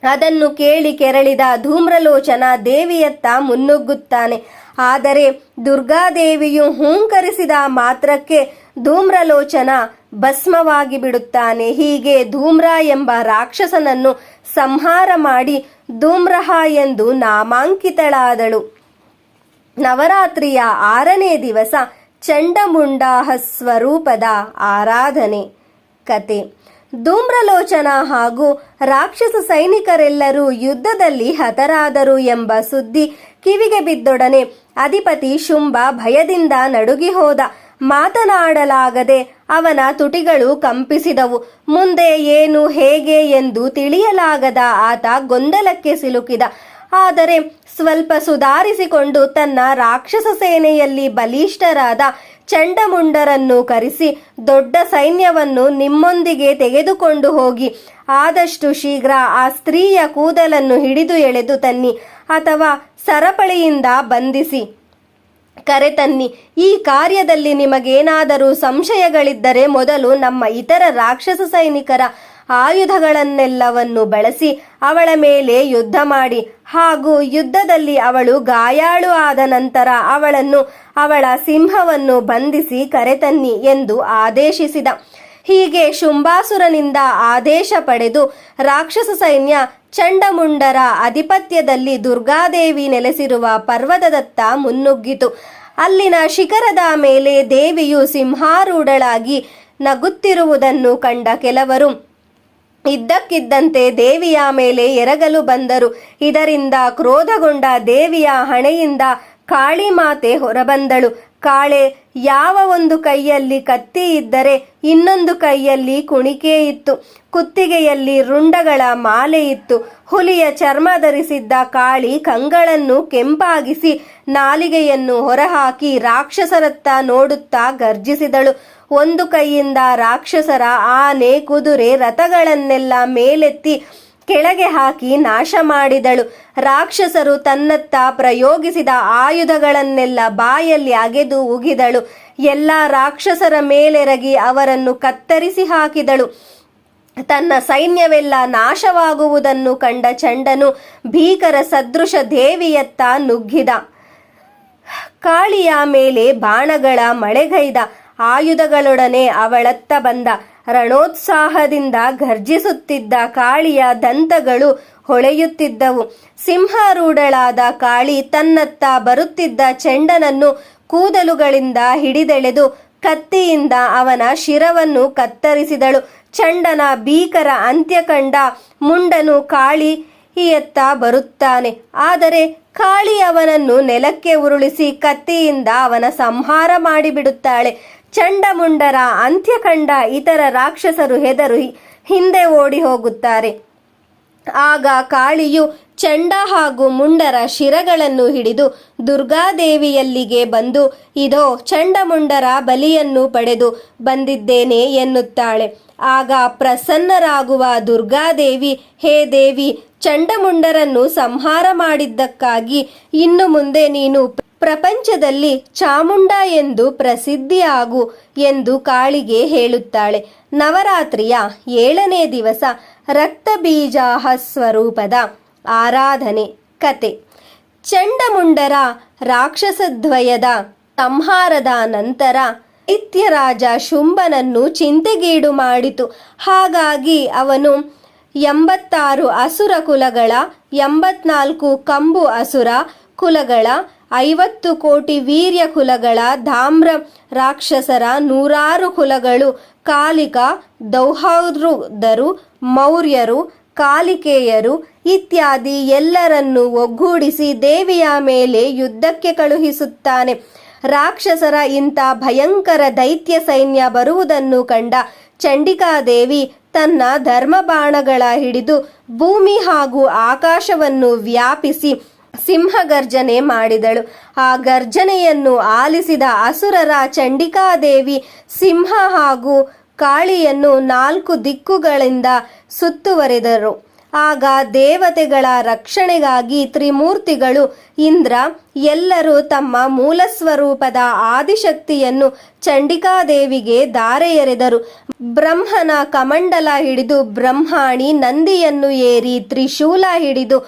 ಅದನ್ನು ಕೇಳಿ ಕೆರಳಿದ ಧೂಮ್ರಲೋಚನ ದೇವಿಯತ್ತ ಮುನ್ನುಗ್ಗುತ್ತಾನೆ. ಆದರೆ ದುರ್ಗಾದೇವಿಯು ಹೂಂಕರಿಸಿದ ಮಾತ್ರಕ್ಕೆ ಧೂಮ್ರಲೋಚನ ಭಸ್ಮವಾಗಿ ಬಿಡುತ್ತಾನೆ. ಹೀಗೆ ಧೂಮ್ರ ಎಂಬ ರಾಕ್ಷಸನನ್ನು ಸಂಹಾರ ಮಾಡಿ ಧೂಮ್ರಹ ಎಂದು ನಾಮಾಂಕಿತಳಾದಳು. ನವರಾತ್ರಿಯ ಆರನೇ ದಿವಸ ಚಂಡಮುಂಡಾಹ ಸ್ವರೂಪದ ಆರಾಧನೆ. ಕತೆ. ಧೂಮ್ರಲೋಚನ ಹಾಗೂ ರಾಕ್ಷಸ ಸೈನಿಕರೆಲ್ಲರೂ ಯುದ್ಧದಲ್ಲಿ ಹತರಾದರು ಎಂಬ ಸುದ್ದಿ ಕಿವಿಗೆ ಬಿದ್ದೊಡನೆ ಅಧಿಪತಿ ಶುಂಭ ಭಯದಿಂದ ನಡುಗಿ ಹೋದ ಮಾತನಾಡಲಾಗದೆ ಅವನ ತುಟಿಗಳು ಕಂಪಿಸಿದವು. ಮುಂದೆ ಏನು, ಹೇಗೆ ಎಂದು ತಿಳಿಯಲಾಗದ ಆತ ಗೊಂದಲಕ್ಕೆ ಸಿಲುಕಿದ. ಆದರೆ ಸ್ವಲ್ಪ ಸುಧಾರಿಸಿಕೊಂಡು ತನ್ನ ರಾಕ್ಷಸ ಸೇನೆಯಲ್ಲಿ ಬಲಿಷ್ಠರಾದ ಚಂಡಮುಂಡರನ್ನು ಕರೆಸಿ ದೊಡ್ಡ ಸೈನ್ಯವನ್ನು ನಿಮ್ಮೊಂದಿಗೆ ತೆಗೆದುಕೊಂಡು ಹೋಗಿ. ಆದಷ್ಟು ಶೀಘ್ರ ಆ ಸ್ತ್ರೀಯ ಕೂದಲನ್ನು ಹಿಡಿದು ಎಳೆದು ತನ್ನಿ ಅಥವಾ ಸರಪಳಿಯಿಂದ ಬಂಧಿಸಿ. ಕರೆತನ್ನಿ. ಈ ಕಾರ್ಯದಲ್ಲಿ ನಿಮಗೇನಾದರೂ ಸಂಶಯಗಳಿದ್ದರೆ ಮೊದಲು ನಮ್ಮ ಇತರ ರಾಕ್ಷಸ ಸೈನಿಕರ ಆಯುಧಗಳನ್ನೆಲ್ಲವನ್ನು ಬಳಸಿ ಅವಳ ಮೇಲೆ ಯುದ್ಧ ಮಾಡಿ. ಹಾಗೂ ಯುದ್ಧದಲ್ಲಿ ಅವಳು ಗಾಯಾಳು ಆದ ನಂತರ ಅವಳನ್ನು ಅವಳ ಸಿಂಹವನ್ನು ಬಂಧಿಸಿ ಕರೆತನ್ನಿ ಎಂದು ಆದೇಶಿಸಿದ. ಹೀಗೆ ಶುಂಭಾಸುರನಿಂದ ಆದೇಶ ಪಡೆದು ರಾಕ್ಷಸ ಸೈನ್ಯ ಚಂಡಮುಂಡರ ಅಧಿಪತ್ಯದಲ್ಲಿ ದುರ್ಗಾದೇವಿ ನೆಲೆಸಿರುವ ಪರ್ವತದತ್ತ ಮುನ್ನುಗ್ಗಿತು. ಅಲ್ಲಿನ ಶಿಖರದ ಮೇಲೆ ದೇವಿಯು ಸಿಂಹಾರೂಢಳಾಗಿ ನಗುತ್ತಿರುವುದನ್ನು ಕಂಡ ಕೆಲವರು. ಇದ್ದಕ್ಕಿದ್ದಂತೆ ದೇವಿಯ ಮೇಲೆ ಎರಗಲು ಬಂದರು. ಇದರಿಂದ ಕ್ರೋಧಗೊಂಡ ದೇವಿಯ ಹಣೆಯಿಂದ ಕಾಳಿಮಾತೆ ಹೊರಬಂದಳು. ಕಾಳೆ, ಯಾವ ಒಂದು ಕೈಯಲ್ಲಿ ಕತ್ತಿ ಇದ್ದರೆ ಇನ್ನೊಂದು ಕೈಯಲ್ಲಿ ಕುಣಿಕೆ ಇತ್ತು. ಕುತ್ತಿಗೆಯಲ್ಲಿ ರುಂಡಗಳ ಮಾಲೆ ಇತ್ತು. ಹುಲಿಯ ಚರ್ಮ ಧರಿಸಿದ್ದ ಕಾಳಿ ಕಂಗಳನ್ನು ಕೆಂಪಾಗಿಸಿ ನಾಲಿಗೆಯನ್ನು ಹೊರಹಾಕಿ ರಾಕ್ಷಸರತ್ತ ನೋಡುತ್ತಾ ಗರ್ಜಿಸಿದಳು. ಒಂದು ಕೈಯಿಂದ ರಾಕ್ಷಸರ ಆನೆ, ಕುದುರೆ, ರಥಗಳನ್ನೆಲ್ಲ ಮೇಲೆತ್ತಿ ಕೆಳಗೆ ಹಾಕಿ ನಾಶ ಮಾಡಿದಳು. ರಾಕ್ಷಸರು ತನ್ನತ್ತ ಪ್ರಯೋಗಿಸಿದ ಆಯುಧಗಳನ್ನೆಲ್ಲ ಬಾಯಲ್ಲಿ ಅಗೆದು ಉಗಿದಳು. ಎಲ್ಲ ರಾಕ್ಷಸರ ಮೇಲೆರಗಿ ಅವರನ್ನು ಕತ್ತರಿಸಿ ಹಾಕಿದಳು. ತನ್ನ ಸೈನ್ಯವೆಲ್ಲ ನಾಶವಾಗುವುದನ್ನು ಕಂಡ ಚಂಡನು ಭೀಕರ ಸದೃಶ ದೇವಿಯತ್ತ ನುಗ್ಗಿದ. ಕಾಳಿಯ ಮೇಲೆ ಬಾಣಗಳ ಮಳೆಗೈದ. ಆಯುಧಗಳೊಡನೆ ಅವಳತ್ತ ಬಂದ. ರಣೋತ್ಸಾಹದಿಂದ ಗರ್ಜಿಸುತ್ತಿದ್ದ ಕಾಳಿಯ ದಂತಗಳು ಹೊಳೆಯುತ್ತಿದ್ದವು. ಸಿಂಹಾರೂಢಳಾದ ಕಾಳಿ ತನ್ನತ್ತ ಬರುತ್ತಿದ್ದ ಚೆಂಡನನ್ನು ಕೂದಲುಗಳಿಂದ ಹಿಡಿದೆಳೆದು ಕತ್ತಿಯಿಂದ ಅವನ ಶಿರವನ್ನು ಕತ್ತರಿಸಿದಳು. ಚಂಡನ ಭೀಕರ ಅಂತ್ಯ ಕಂಡ ಮುಂಡನು ಕಾಳಿ ಎತ್ತ ಬರುತ್ತಾನೆ. ಆದರೆ ಕಾಳಿ ಅವನನ್ನು ನೆಲಕ್ಕೆ ಉರುಳಿಸಿ ಕತ್ತಿಯಿಂದ ಅವನ ಸಂಹಾರ ಮಾಡಿಬಿಡುತ್ತಾಳೆ. ಚಂಡಮುಂಡರ ಅಂತ್ಯ ಕಂಡ ಇತರ ರಾಕ್ಷಸರು ಹೆದರು ಹಿಂದೆ ಓಡಿ ಹೋಗುತ್ತಾರೆ. ಆಗ ಕಾಳಿಯು ಚಂಡ ಹಾಗೂ ಮುಂಡರ ಶಿರಗಳನ್ನು ಹಿಡಿದು ದುರ್ಗಾದೇವಿಯಲ್ಲಿಗೆ ಬಂದು, ಇದೋ, ಚಂಡಮುಂಡರ ಬಲಿಯನ್ನು ಪಡೆದು ಬಂದಿದ್ದೇನೆ ಎನ್ನುತ್ತಾಳೆ. ಆಗ ಪ್ರಸನ್ನರಾಗುವ ದುರ್ಗಾದೇವಿ, ಹೇ ದೇವಿ, ಚಂಡಮುಂಡರನ್ನು ಸಂಹಾರ ಮಾಡಿದ್ದಕ್ಕಾಗಿ ಇನ್ನು ಮುಂದೆ ನೀನು ಪ್ರಪಂಚದಲ್ಲಿ ಚಾಮುಂಡ ಎಂದು ಪ್ರಸಿದ್ಧಿಯಾಗು ಎಂದು ಕಾಳಿಗೆ ಹೇಳುತ್ತಾಳೆ. ನವರಾತ್ರಿಯ ಏಳನೇ ದಿವಸ ರಕ್ತಬೀಜಾಹ ಸ್ವರೂಪದ ಆರಾಧನೆ ಕತೆ. ಚಂಡಮುಂಡರ ರಾಕ್ಷಸದ್ವಯದ ಸಂಹಾರದ ನಂತರ ದೈತ್ಯರಾಜ ಶುಂಭನನ್ನು ಚಿಂತೆಗೀಡು ಮಾಡಿತು. ಹಾಗಾಗಿ ಅವನು ಎಂಬತ್ತಾರು ಅಸುರ ಕುಲಗಳ, ಎಂಬತ್ನಾಲ್ಕು ಕಂಬು ಅಸುರ ಕುಲಗಳ ಐವತ್ತು ಕೋಟಿ ವೀರ್ಯ ಕುಲಗಳ ಧಾಮ್ರ ರಾಕ್ಷಸರ ನೂರಾರು ಕುಲಗಳು ಕಾಲಿಕ ದೌಹೌದ್ರುದರು, ಮೌರ್ಯರು, ಕಾಲಿಕೇಯರು ಇತ್ಯಾದಿ ಎಲ್ಲರನ್ನು ಒಗ್ಗೂಡಿಸಿ ದೇವಿಯ ಮೇಲೆ ಯುದ್ಧಕ್ಕೆ ಕಳುಹಿಸುತ್ತಾನೆ. ರಾಕ್ಷಸರ ಇಂಥ ಭಯಂಕರ ದೈತ್ಯ ಸೈನ್ಯ ಬರುವುದನ್ನು ಕಂಡ ಚಂಡಿಕಾದೇವಿ ತನ್ನ ಧರ್ಮಬಾಣಗಳ ಹಿಡಿದು ಭೂಮಿ ಹಾಗೂ ಆಕಾಶವನ್ನು ವ್ಯಾಪಿಸಿ ಸಿಂಹಗರ್ಜನೆ ಮಾಡಿದಳು. ಆ ಗರ್ಜನೆಯನ್ನು ಆಲಿಸಿದ ಅಸುರರ ಚಂಡಿಕಾದೇವಿ ಸಿಂಹ ಹಾಗೂ ಕಾಳಿಯನ್ನು ನಾಲ್ಕು ದಿಕ್ಕುಗಳಿಂದ ಸುತ್ತುವರೆದರು. ಆಗ ದೇವತೆಗಳ ರಕ್ಷಣೆಗಾಗಿ ತ್ರಿಮೂರ್ತಿಗಳು ಇಂದ್ರ, ಎಲ್ಲರೂ ತಮ್ಮ ಮೂಲ ಸ್ವರೂಪದ ಆದಿಶಕ್ತಿಯನ್ನು ಚಂಡಿಕಾದೇವಿಗೆ ಧಾರೆ ಎರೆದರು ಬ್ರಹ್ಮನ ಕಮಂಡಲ ಹಿಡಿದು ಬ್ರಹ್ಮಾಣಿ ನಂದಿಯನ್ನು ಏರಿ ತ್ರಿಶೂಲ ಹಿಡಿದು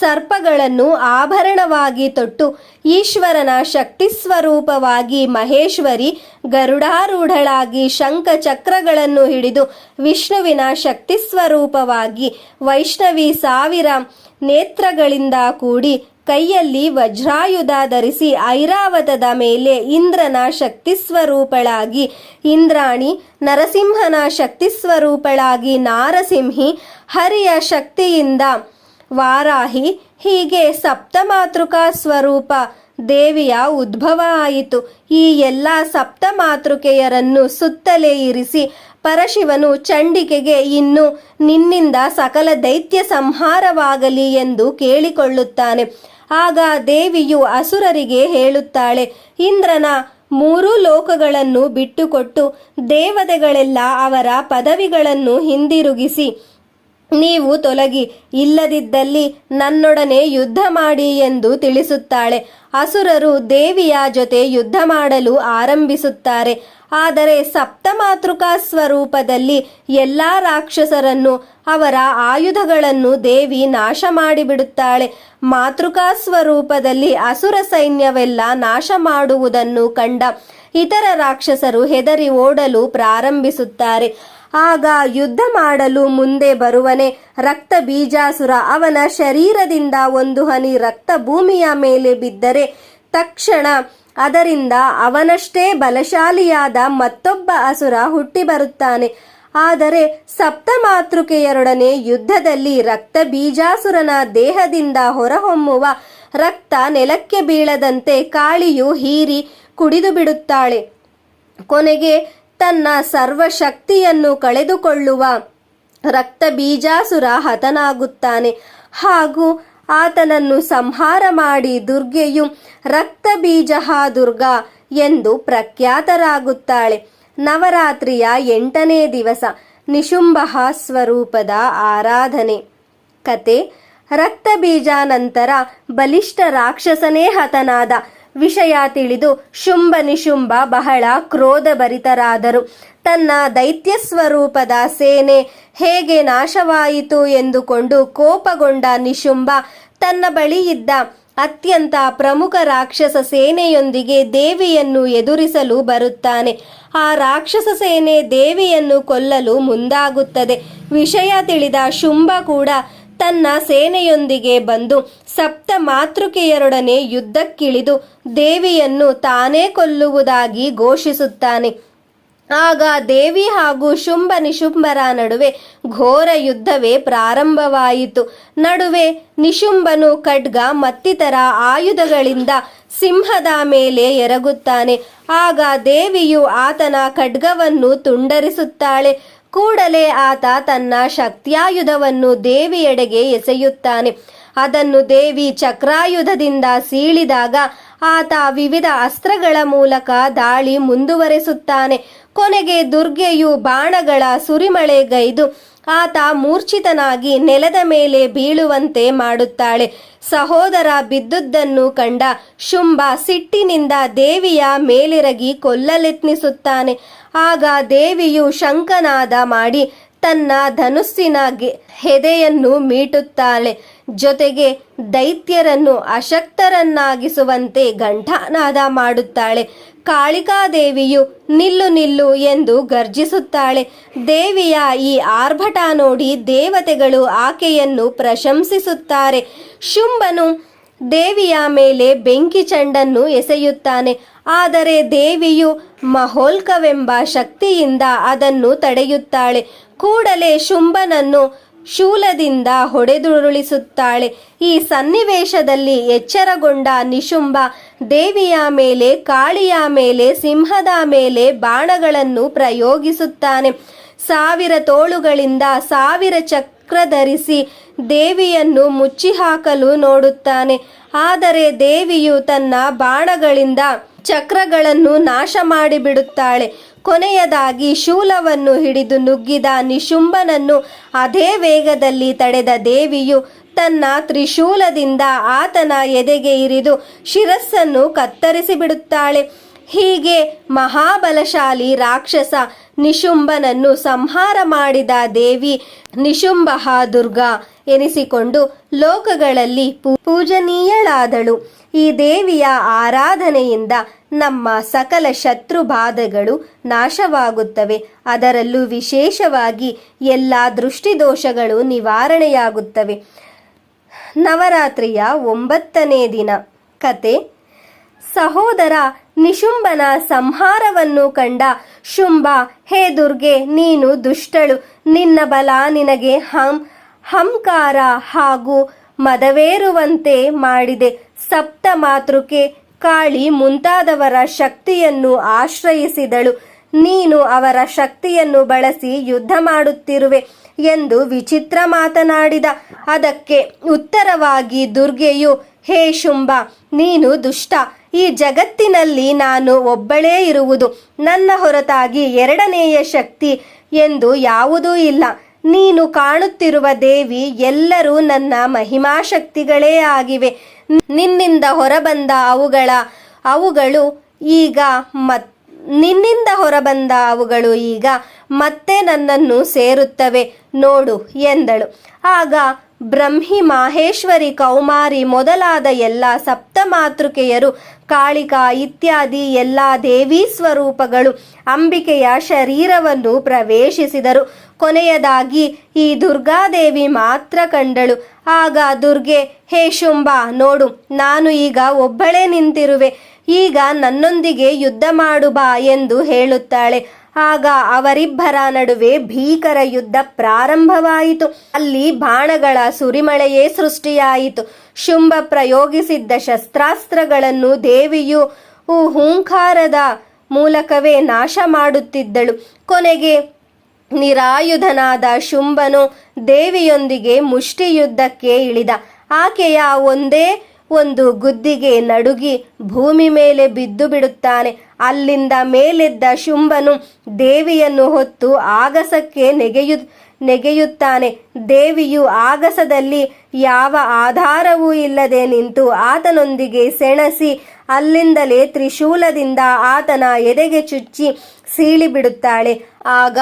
ಸರ್ಪಗಳನ್ನು ಆಭರಣವಾಗಿ ತೊಟ್ಟು ಈಶ್ವರನ ಶಕ್ತಿ ಸ್ವರೂಪವಾಗಿ ಮಹೇಶ್ವರಿ ಗರುಡಾರೂಢಳಾಗಿ ಶಂಖ ಚಕ್ರಗಳನ್ನು ಹಿಡಿದು ವಿಷ್ಣುವಿನ ಶಕ್ತಿ ಸ್ವರೂಪವಾಗಿ ವೈಷ್ಣವಿ ಸಾವಿರ ನೇತ್ರಗಳಿಂದ ಕೂಡಿ ಕೈಯಲ್ಲಿ ವಜ್ರಾಯುಧ ಧರಿಸಿ ಐರಾವತದ ಮೇಲೆ ಇಂದ್ರನ ಶಕ್ತಿ ಸ್ವರೂಪಳಾಗಿ ಇಂದ್ರಾಣಿ, ನರಸಿಂಹನ ಶಕ್ತಿ ಸ್ವರೂಪಳಾಗಿ ನಾರಸಿಂಹಿ, ಹರಿಯ ಶಕ್ತಿಯಿಂದ ವಾರಾಹಿ ಹೀಗೆ ಸಪ್ತಮಾತೃಕಾ ಸ್ವರೂಪ ದೇವಿಯ ಉದ್ಭವ ಆಯಿತು. ಈ ಎಲ್ಲ ಸಪ್ತಮಾತೃಕೆಯರನ್ನು ಸುತ್ತಲೇ ಇರಿಸಿ ಪರಶಿವನು ಚಂಡಿಕೆಗೆ ಇನ್ನು ನಿನ್ನಿಂದ ಸಕಲ ದೈತ್ಯ ಸಂಹಾರವಾಗಲಿ ಎಂದು ಕೇಳಿಕೊಳ್ಳುತ್ತಾನೆ. ಆಗ ದೇವಿಯು ಅಸುರರಿಗೆ ಹೇಳುತ್ತಾಳೆ, ಇಂದ್ರನ ಮೂರು ಲೋಕಗಳನ್ನು ಬಿಟ್ಟುಕೊಟ್ಟು ದೇವತೆಗಳೆಲ್ಲ ಅವರ ಪದವಿಗಳನ್ನು ಹಿಂದಿರುಗಿಸಿ ನೀವು ತೊಲಗಿ ಇಲ್ಲದಿದ್ದಲ್ಲಿ ನನ್ನೊಡನೆ ಯುದ್ಧ ಮಾಡಿ ಎಂದು ತಿಳಿಸುತ್ತಾಳೆ. ಅಸುರರು ದೇವಿಯ ಜೊತೆ ಯುದ್ಧ ಮಾಡಲು ಆರಂಭಿಸುತ್ತಾರೆ. ಆದರೆ ಸಪ್ತಮಾತೃಕಾ ಸ್ವರೂಪದಲ್ಲಿ ಎಲ್ಲಾ ರಾಕ್ಷಸರನ್ನು, ಅವರ ಆಯುಧಗಳನ್ನು ದೇವಿ ನಾಶ ಮಾಡಿಬಿಡುತ್ತಾಳೆ. ಮಾತೃಕಾ ಸ್ವರೂಪದಲ್ಲಿ ಅಸುರ ಸೈನ್ಯವೆಲ್ಲ ನಾಶ ಮಾಡುವುದನ್ನು ಕಂಡ ಇತರ ರಾಕ್ಷಸರು ಹೆದರಿ ಓಡಲು ಪ್ರಾರಂಭಿಸುತ್ತಾರೆ. ಆಗ ಯುದ್ಧ ಮಾಡಲು ಮುಂದೆ ಬರುವನೆ ರಕ್ತ ಬೀಜಾಸುರ ಅವನ ಶರೀರದಿಂದ ಒಂದು ಹನಿ ರಕ್ತ ಭೂಮಿಯ ಮೇಲೆ ಬಿದ್ದರೆ ತಕ್ಷಣ ಅದರಿಂದ ಅವನಷ್ಟೇ ಬಲಶಾಲಿಯಾದ ಮತ್ತೊಬ್ಬ ಅಸುರ ಹುಟ್ಟಿ ಬರುತ್ತಾನೆ. ಆದರೆ ಸಪ್ತಮಾತೃಕೆಯರೊಡನೆ ಯುದ್ಧದಲ್ಲಿ ರಕ್ತ ಬೀಜಾಸುರನ ದೇಹದಿಂದ ಹೊರಹೊಮ್ಮುವ ರಕ್ತ ನೆಲಕ್ಕೆ ಬೀಳದಂತೆ ಕಾಳಿಯು ಹೀರಿ ಕುಡಿದು ಬಿಡುತ್ತಾಳೆ. ಕೊನೆಗೆ ತನ್ನ ಸರ್ವಶಕ್ತಿಯನ್ನು ಕಳೆದುಕೊಳ್ಳುವ ರಕ್ತ ಬೀಜಾಸುರ ಹತನಾಗುತ್ತಾನೆ. ಹಾಗೂ ಆತನನ್ನು ಸಂಹಾರ ಮಾಡಿ ದುರ್ಗೆಯು ರಕ್ತ ಬೀಜಹ ದುರ್ಗಾ ಎಂದು ಪ್ರಖ್ಯಾತರಾಗುತ್ತಾಳೆ. ನವರಾತ್ರಿಯ ಎಂಟನೇ ದಿವಸ ನಿಶುಂಭ ಸ್ವರೂಪದ ಆರಾಧನೆ. ಕತೆ ರಕ್ತ ಬೀಜ ನಂತರ ಬಲಿಷ್ಠ ರಾಕ್ಷಸನೇ ಹತನಾದ ವಿಷಯ ತಿಳಿದು ಶುಂಭ ನಿಶುಂಭ ಬಹಳ ಕ್ರೋಧಭರಿತರಾದರು. ತನ್ನ ದೈತ್ಯ ಸ್ವರೂಪದ ಸೇನೆ ಹೇಗೆ ನಾಶವಾಯಿತು ಎಂದುಕೊಂಡು ಕೋಪಗೊಂಡ ನಿಶುಂಭ ತನ್ನ ಬಳಿ ಇದ್ದ ಅತ್ಯಂತ ಪ್ರಮುಖ ರಾಕ್ಷಸ ಸೇನೆಯೊಂದಿಗೆ ದೇವಿಯನ್ನು ಎದುರಿಸಲು ಬರುತ್ತಾನೆ. ಆ ರಾಕ್ಷಸ ಸೇನೆ ದೇವಿಯನ್ನು ಕೊಲ್ಲಲು ಮುಂದಾಗುತ್ತದೆ. ವಿಷಯ ತಿಳಿದ ಶುಂಭ ಕೂಡ ತನ್ನ ಸೇನೆಯೊಂದಿಗೆ ಬಂದು ಸಪ್ತ ಮಾತೃಕೆಯರೊಡನೆ ಯುದ್ಧಕ್ಕಿಳಿದು ದೇವಿಯನ್ನು ತಾನೇ ಕೊಲ್ಲುವುದಾಗಿ ಘೋಷಿಸುತ್ತಾನೆ. ಆಗ ದೇವಿ ಹಾಗೂ ಶುಂಭ ನಿಶುಂಭರ ನಡುವೆ ಘೋರ ಯುದ್ಧವೇ ಪ್ರಾರಂಭವಾಯಿತು. ನಡುವೆ ನಿಶುಂಭನು ಖಡ್ಗ ಮತ್ತಿತರ ಆಯುಧಗಳಿಂದ ಸಿಂಹದ ಮೇಲೆ ಎರಗುತ್ತಾನೆ. ಆಗ ದೇವಿಯು ಆತನ ಖಡ್ಗವನ್ನು ತುಂಡರಿಸುತ್ತಾಳೆ. ಕೂಡಲೇ ಆತ ತನ್ನ ಶಕ್ತ್ಯಾಯುಧವನ್ನು ದೇವಿಯೆಡೆಗೆ ಎಸೆಯುತ್ತಾನೆ. ಅದನ್ನು ದೇವಿ ಚಕ್ರಾಯುಧದಿಂದ ಸೀಳಿದಾಗ ಆತ ವಿವಿಧ ಅಸ್ತ್ರಗಳ ಮೂಲಕ ದಾಳಿ ಮುಂದುವರೆಸುತ್ತಾನೆ. ಕೊನೆಗೆ ದುರ್ಗೆಯು ಬಾಣಗಳ ಸುರಿಮಳೆಗೈದು ಆತ ಮೂರ್ಛಿತನಾಗಿ ನೆಲದ ಮೇಲೆ ಬೀಳುವಂತೆ ಮಾಡುತ್ತಾಳೆ. ಸಹೋದರ ಬಿದ್ದುದನ್ನು ಕಂಡ ಶುಂಭ ಸಿಟ್ಟಿನಿಂದ ದೇವಿಯ ಮೇಲಿರಗಿ ಕೊಲ್ಲಲೆತ್ನಿಸುತ್ತಾನೆ. ಆಗ ದೇವಿಯು ಶಂಕನಾದ ಮಾಡಿ ತನ್ನ ಧನುಸ್ಸಿನ ಹೆದೆಯನ್ನು ಮೀಟುತ್ತಾಳೆ. ಜೊತೆಗೆ ದೈತ್ಯರನ್ನು ಅಶಕ್ತರನ್ನಾಗಿಸುವಂತೆ ಘಂಟಾನಾದ ಮಾಡುತ್ತಾಳೆ. ಕಾಳಿಕಾದೇವಿಯು ನಿಲ್ಲು ನಿಲ್ಲು ಎಂದು ಗರ್ಜಿಸುತ್ತಾಳೆ. ದೇವಿಯ ಈ ಆರ್ಭಟ ನೋಡಿ ದೇವತೆಗಳು ಆಕೆಯನ್ನು ಪ್ರಶಂಸಿಸುತ್ತಾರೆ. ಶುಂಭನು ದೇವಿಯ ಮೇಲೆ ಬೆಂಕಿ ಚಂಡನ್ನು ಎಸೆಯುತ್ತಾನೆ. ಆದರೆ ದೇವಿಯು ಮಹೋಲ್ಕವೆಂಬ ಶಕ್ತಿಯಿಂದ ಅದನ್ನು ತಡೆಯುತ್ತಾಳೆ. ಕೂಡಲೇ ಶುಂಭನನ್ನು ಶೂಲದಿಂದ ಹೊಡೆದುರುಳಿಸುತ್ತಾಳೆ. ಈ ಸನ್ನಿವೇಶದಲ್ಲಿ ಎಚ್ಚರಗೊಂಡ ನಿಶುಂಬ ದೇವಿಯ ಮೇಲೆ, ಕಾಳಿಯ ಮೇಲೆ, ಸಿಂಹದ ಮೇಲೆ ಬಾಣಗಳನ್ನು ಪ್ರಯೋಗಿಸುತ್ತಾನೆ. ಸಾವಿರ ತೋಳುಗಳಿಂದ ಸಾವಿರ ಚಕ್ರ ಧರಿಸಿ ದೇವಿಯನ್ನು ಮುಚ್ಚಿ ಹಾಕಲು ನೋಡುತ್ತಾನೆ. ಆದರೆ ದೇವಿಯು ತನ್ನ ಬಾಣಗಳಿಂದ ಚಕ್ರಗಳನ್ನು ನಾಶ ಮಾಡಿಬಿಡುತ್ತಾಳೆ ಕೊನೆಯದಾಗಿ ಶೂಲವನ್ನು ಹಿಡಿದು ನುಗ್ಗಿದ ನಿಶುಂಬನನ್ನು ಅದೇ ವೇಗದಲ್ಲಿ ತಡೆದ ದೇವಿಯು ತನ್ನ ತ್ರಿಶೂಲದಿಂದ ಆತನ ಎದೆಗೆ ಇರಿದು ಶಿರಸ್ಸನ್ನು ಕತ್ತರಿಸಿ ಬಿಡುತ್ತಾಳೆ ಹೀಗೆ ಮಹಾಬಲಶಾಲಿ ರಾಕ್ಷಸ ನಿಶುಂಭನನ್ನು ಸಂಹಾರ ಮಾಡಿದ ದೇವಿ ನಿಶುಂಬಹ ದುರ್ಗಾ ಎನಿಸಿಕೊಂಡು ಲೋಕಗಳಲ್ಲಿ ಪೂಜನೀಯಳಾದಳು. ಈ ದೇವಿಯ ಆರಾಧನೆಯಿಂದ ನಮ್ಮ ಸಕಲ ಶತ್ರು ಬಾಧೆಗಳು ನಾಶವಾಗುತ್ತವೆ. ಅದರಲ್ಲೂ ವಿಶೇಷವಾಗಿ ಎಲ್ಲ ದೃಷ್ಟಿದೋಷಗಳು ನಿವಾರಣೆಯಾಗುತ್ತವೆ. ನವರಾತ್ರಿಯ ಒಂಬತ್ತನೇ ದಿನ. ಕತೆ, ಸಹೋದರ ನಿಶುಂಭನ ಸಂಹಾರವನ್ನು ಕಂಡ ಶುಂಭ, ಹೇ ದುರ್ಗೆ, ನೀನು ದುಷ್ಟಳು. ನಿನ್ನ ಬಲ ನಿನಗೆ ಹಂ, ಹಂಕಾರ ಹಾಗೂ ಮದವೇರುವಂತೆ ಮಾಡಿದೆ. ಸಪ್ತ ಮಾತೃಕೆ ಕಾಳಿ ಮುಂತಾದವರ ಶಕ್ತಿಯನ್ನು ಆಶ್ರಯಿಸಿದಳು. ನೀನು ಅವರ ಶಕ್ತಿಯನ್ನು ಬಳಸಿ ಯುದ್ಧ ಮಾಡುತ್ತಿರುವೆ ಎಂದು ವಿಚಿತ್ರ ಮಾತನಾಡಿದ. ಅದಕ್ಕೆ ಉತ್ತರವಾಗಿ ದುರ್ಗೆಯು, ಹೇ ಶುಂಭ, ನೀನು ದುಷ್ಟ. ಈ ಜಗತ್ತಿನಲ್ಲಿ ನಾನು ಒಬ್ಬಳೇ ಇರುವುದು ನನ್ನ ಹೊರತಾಗಿ ಎರಡನೆಯ ಶಕ್ತಿ ಎಂದು ಯಾವುದೂ ಇಲ್ಲ. ನೀನು ಕಾಣುತ್ತಿರುವ ದೇವಿ ಎಲ್ಲರೂ ನನ್ನ ಮಹಿಮಾಶಕ್ತಿಗಳೇ ಆಗಿವೆ. ನಿನ್ನಿಂದ ಹೊರಬಂದ ಅವುಗಳ, ಅವುಗಳು ಈಗ ಮತ್, ನಿನ್ನಿಂದ ಹೊರಬಂದ ಅವುಗಳು ಈಗ ಮತ್ತೆ ನನ್ನನ್ನು ಸೇರುತ್ತವೆ. ನೋಡು ಎಂದಳು. ಆಗ ಬ್ರಹ್ಮಿ ಮಾಹೇಶ್ವರಿ ಕೌಮಾರಿ ಮೊದಲಾದ ಎಲ್ಲ ಸಪ್ತಮಾತೃಕೆಯರು ಕಾಳಿಕಾ ಇತ್ಯಾದಿ ಎಲ್ಲ ದೇವಿ ಸ್ವರೂಪಗಳು ಅಂಬಿಕೆಯ ಶರೀರವನ್ನು ಪ್ರವೇಶಿಸಿದರು. ಕೊನೆಯದಾಗಿ ಈ ದುರ್ಗಾದೇವಿ ಮಾತ್ರ ಕಂಡಳು. ಆಗ ದುರ್ಗೆ, ಹೇ ಶುಂಭ, ನೋಡು, ನಾನು ಈಗ ಒಬ್ಬಳೇ ನಿಂತಿರುವೆ. ಈಗ ನನ್ನೊಂದಿಗೆ ಯುದ್ಧ ಮಾಡು ಬಾ ಎಂದು ಹೇಳುತ್ತಾಳೆ. ಆಗ ಅವರಿಬ್ಬರ ನಡುವೆ ಭೀಕರ ಯುದ್ಧ ಪ್ರಾರಂಭವಾಯಿತು. ಅಲ್ಲಿ ಬಾಣಗಳ ಸುರಿಮಳೆಯೇ ಸೃಷ್ಟಿಯಾಯಿತು. ಶುಂಭ ಪ್ರಯೋಗಿಸಿದ್ದ ಶಸ್ತ್ರಾಸ್ತ್ರಗಳನ್ನು ದೇವಿಯು ಹೂಂಕಾರದ ಮೂಲಕವೇ ನಾಶ ಮಾಡುತ್ತಿದ್ದಳು. ಕೊನೆಗೆ ನಿರಾಯುಧನಾದ ಶುಂಭನು ದೇವಿಯೊಂದಿಗೆ ಮುಷ್ಟಿಯುದ್ಧಕ್ಕೆ ಇಳಿದ. ಆಕೆಯ ಒಂದೇ ಒಂದು ಗುದ್ದಿಗೆ ನಡುಗಿ ಭೂಮಿ ಮೇಲೆ ಬಿದ್ದು ಬಿಡುತ್ತಾನೆ. ಅಲ್ಲಿಂದ ಮೇಲೆದ್ದ ಶುಂಭನು ದೇವಿಯನ್ನು ಹೊತ್ತು ಆಗಸಕ್ಕೆ ನೆಗೆಯು, ನೆಗೆಯುತ್ತಾನೆ. ದೇವಿಯು ಆಗಸದಲ್ಲಿ ಯಾವ ಆಧಾರವೂ ಇಲ್ಲದೆ ನಿಂತು ಆತನೊಂದಿಗೆ ಸೆಣಸಿ ಅಲ್ಲಿಂದಲೇ ತ್ರಿಶೂಲದಿಂದ ಆತನ ಎದೆಗೆ ಚುಚ್ಚಿ ಸೀಳಿಬಿಡುತ್ತಾಳೆ ಆಗ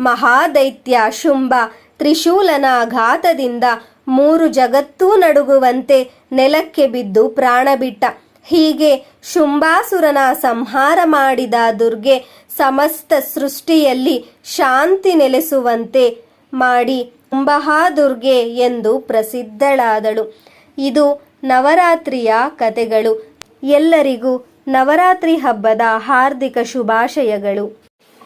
ಮಹಾದೈತ್ಯ ಶುಂಭ ತ್ರಿಶೂಲನ ಘಾತದಿಂದ ಮೂರು ಜಗತ್ತೂ ನಡುಗುವಂತೆ ನೆಲಕ್ಕೆ ಬಿದ್ದು ಪ್ರಾಣ ಬಿಟ್ಟ ಹೀಗೆ ಶುಂಭಾಸುರನ ಸಂಹಾರ ಮಾಡಿದ ದುರ್ಗೆ ಸಮಸ್ತ ಸೃಷ್ಟಿಯಲ್ಲಿ ಶಾಂತಿ ನೆಲೆಸುವಂತೆ ಮಾಡಿ ಕುಂಭಹಾದುರ್ಗೆ ಎಂದು ಪ್ರಸಿದ್ಧಳಾದಳು. ಇದು ನವರಾತ್ರಿಯ ಕತೆಗಳು. ಎಲ್ಲರಿಗೂ ನವರಾತ್ರಿ ಹಬ್ಬದ ಹಾರ್ದಿಕ ಶುಭಾಶಯಗಳು.